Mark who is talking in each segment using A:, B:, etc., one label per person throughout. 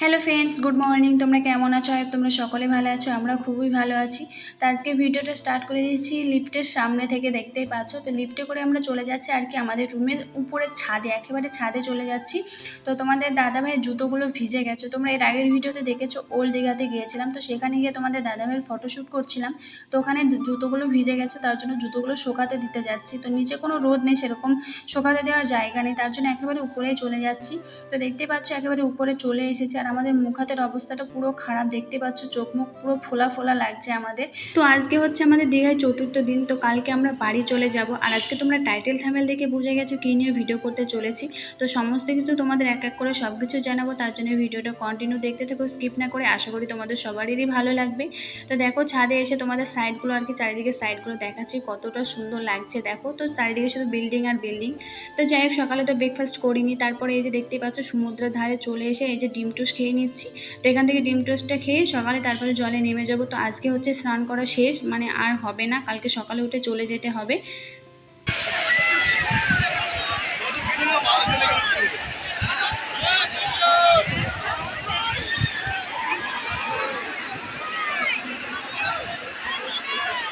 A: Hello friends good morning তোমরা কেমন আছো? আর তোমরা সকলে ভালো আছো আমরা খুবই ভালো আছি। তো আজকে ভিডিওটা স্টার্ট করে দিয়েছি লিফটের সামনে থেকে দেখতেই পাচ্ছ। তো লিফটে করে আমরা চলে যাচ্ছি আর কি আমাদের রুমের উপরে ছাদে, একেবারে ছাদে চলে যাচ্ছি। তো তোমাদের দাদাভাইয়ের জুতোগুলো ভিজে গেছে। তোমরা এর আগের ভিডিওতে দেখেছ ওল্ড দীঘাতে গিয়েছিলাম। তো সেখানে গিয়ে তোমাদের দাদাভাইয়ের ফটোশ্যুট করছিলাম। তো ওখানে জুতোগুলো ভিজে গেছে, তার জন্য জুতোগুলো শোকাতে দিতে যাচ্ছি। তো নিচে কোনো রোদ নেই, সেরকম শোকাতে দেওয়ার জায়গা নেই। তার জন্য একেবারে উপরেই চলে যাচ্ছি। তো দেখতে পাচ্ছ, একেবারে উপরে চলে এসেছে আর আমাদের মুখ হাতের অবস্থাটা পুরো খারাপ, দেখতে পাচ্ছ, চোখ মুখ পুরো ফোলা ফোলা লাগছে আমাদের। তো আজকে হচ্ছে আমাদের দীঘায় চতুর্থ দিন, তো কালকে আমরা বাড়ি চলে যাব। আর আজকে তোমরা টাইটেল থামেল দেখে বুঝে গেছো কী নিয়ে ভিডিও করতে চলেছি। তো সমস্ত কিছু তোমাদের এক এক করে সব কিছু জানাব, তার জন্য ভিডিওটা কন্টিনিউ দেখতে থাকো স্কিপ না করে আশা করি তোমাদের সবারই ভালো লাগবে। তো দেখো ছাদে এসে তোমাদের সাইডগুলো আর কি চারিদিকে সাইডগুলো দেখাচ্ছি, কতটা সুন্দর লাগছে দেখো। তো চারিদিকে শুধু বিল্ডিং আর বিল্ডিং তো যাই হোক, সকালে তো ব্রেকফাস্ট করিনি, তারপরে এই যে দেখতে পাচ্ছ সমুদ্রের ধারে চলে এসে এই যে ডিম টোস্ট খেয়ে নিচ্ছি। তো এখান থেকে ডিম টোস্টটা খেয়ে সকালে তারপরে জলে নেমে যাব। তো আজকে হচ্ছে স্নান করা শেষ মানে আর হবে না। কালকে সকালে উঠে চলে যেতে হবে।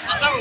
B: নানু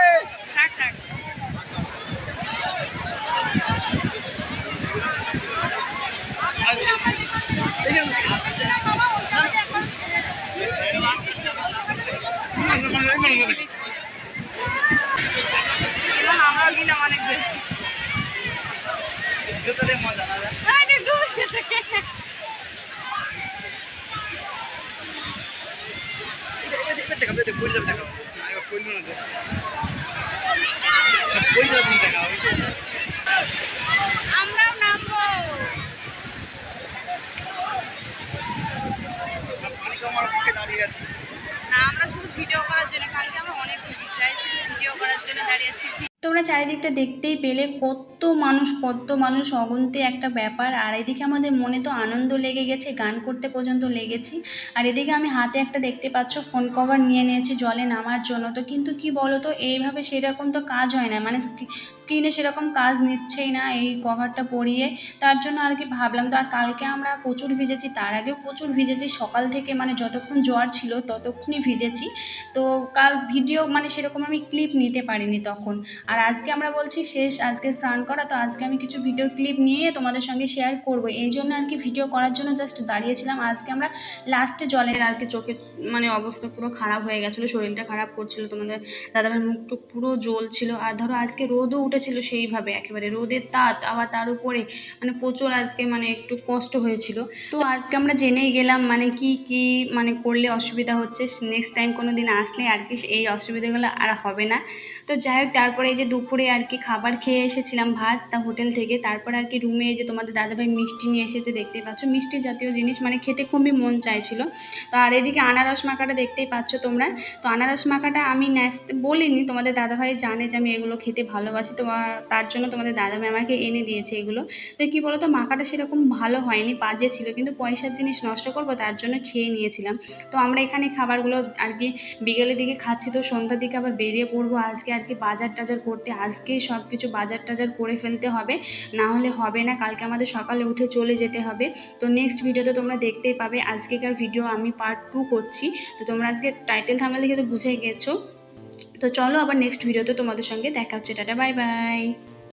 B: থাক থাক এবং আমরাও গেলাম অনেক দূর এই যে ডুবে গেছে আমরাও নামবো। না আমরা শুধু ভিডিও করার জন্য কালকে আমরা অনেক দূর শুধু ভিডিও করার জন্য দাঁড়িয়ে আছি।
A: তোমরা চারিদিকটা দেখতেই পেলে কত মানুষ কত মানুষ অগন্তি একটা ব্যাপার। আর এদিকে আমাদের মনে তো আনন্দ লেগে গেছে, গান করতে পর্যন্ত লেগেছি। আর এদিকে আমি হাতে একটা দেখতে পাচ্ছ ফোন কভার নিয়ে নিয়েছি, জলে নামার জন্য। তো কিন্তু কি বলো তো এইভাবে সেরকম তো কাজ হয় না। মানে স্ক্রিনে সেরকম কাজ নিচ্ছেই না এই কভারটা পরিয়ে। তার জন্য আর কি ভাবলাম, তো আর কালকে আমরা প্রচুর ভিজেছি, তার আগেও প্রচুর ভিজেছি। সকাল থেকে মানে যতক্ষণ জ্বর ছিল ততক্ষণই ভিজেছি। তো কাল ভিডিও মানে সেরকম আমি ক্লিপ নিতে পারিনি তখন। আর আজকে আমরা বলছি শেষ, আজকে স্নান করা, তো আজকে আমি কিছু ভিডিও ক্লিপ নিয়ে তোমাদের সঙ্গে শেয়ার করব। এই জন্য আর কি ভিডিও করার জন্য জাস্ট দাঁড়িয়েছিলাম। আজকে আমরা লাস্টে জলের আর কি চোখে মানে অবস্থা পুরো খারাপ হয়ে গেছিল, শরীরটা খারাপ করছিল তোমাদের দাদাভাইয়ের মুখটুক পুরো জ্বলছিল। আর ধরো আজকে রোদও উঠেছিল সেইভাবে, একেবারে রোদের তাত আবার তার উপরে মানে প্রচুর আজকে মানে একটু কষ্ট হয়েছিল। তো আজকে আমরা জেনেই গেলাম মানে কি কি মানে করলে অসুবিধা হচ্ছে। নেক্সট টাইম কোনো দিন আসলে আর কি এই অসুবিধাগুলো আর হবে না। তো যাই হোক, তারপরে এই যে দুপুরে আর কি খাবার খেয়ে এসেছিলাম ভাত, তা হোটেল থেকে। তারপর আর কি রুমে যে তোমাদের দাদাভাই মিষ্টি নিয়ে এসেছে দেখতে পাচ্ছ। মিষ্টি জাতীয় জিনিস মানে খেতে খুবই মন চাইছিল। তো আর এদিকে আনারস মাখাটা দেখতেই পাচ্ছ তোমরা। তো আনারস মাখাটা আমি ন্যাসতে বলিনি, তোমাদের দাদাভাই জানে যে আমি এগুলো খেতে ভালোবাসি। তো তার জন্য তোমাদের দাদাভাই আমাকে এনে দিয়েছে এগুলো। তো কী বলো তো মাখাটা সেরকম ভালো হয়নি, বাজে ছিল, কিন্তু পয়সার জিনিস নষ্ট করব, তার জন্য খেয়ে নিয়েছিলাম। তো আমরা এখানে খাবারগুলো আর কি বিকেলের দিকে খাচ্ছি, তো সন্ধ্যার দিকে আবার বেরিয়ে পড়ব। আজকে আর কি বাজার টাজার করতে, আজকেই সব কিছু বাজার টাজার করে ফেলতে হবে। না হলে হবে না, কালকে আমাদের সকালে উঠে চলে যেতে হবে। তো নেক্সট ভিডিওতে তোমরা দেখতেই পাবে, আজকেকার ভিডিও আমি পার্ট টু করছি। তো তোমরা আজকে টাইটেল থামালে কিন্তু তো বুঝে গেছো। তো চলো আবার নেক্সট ভিডিওতে তোমাদের সঙ্গে দেখা হচ্ছে। Tata bye bye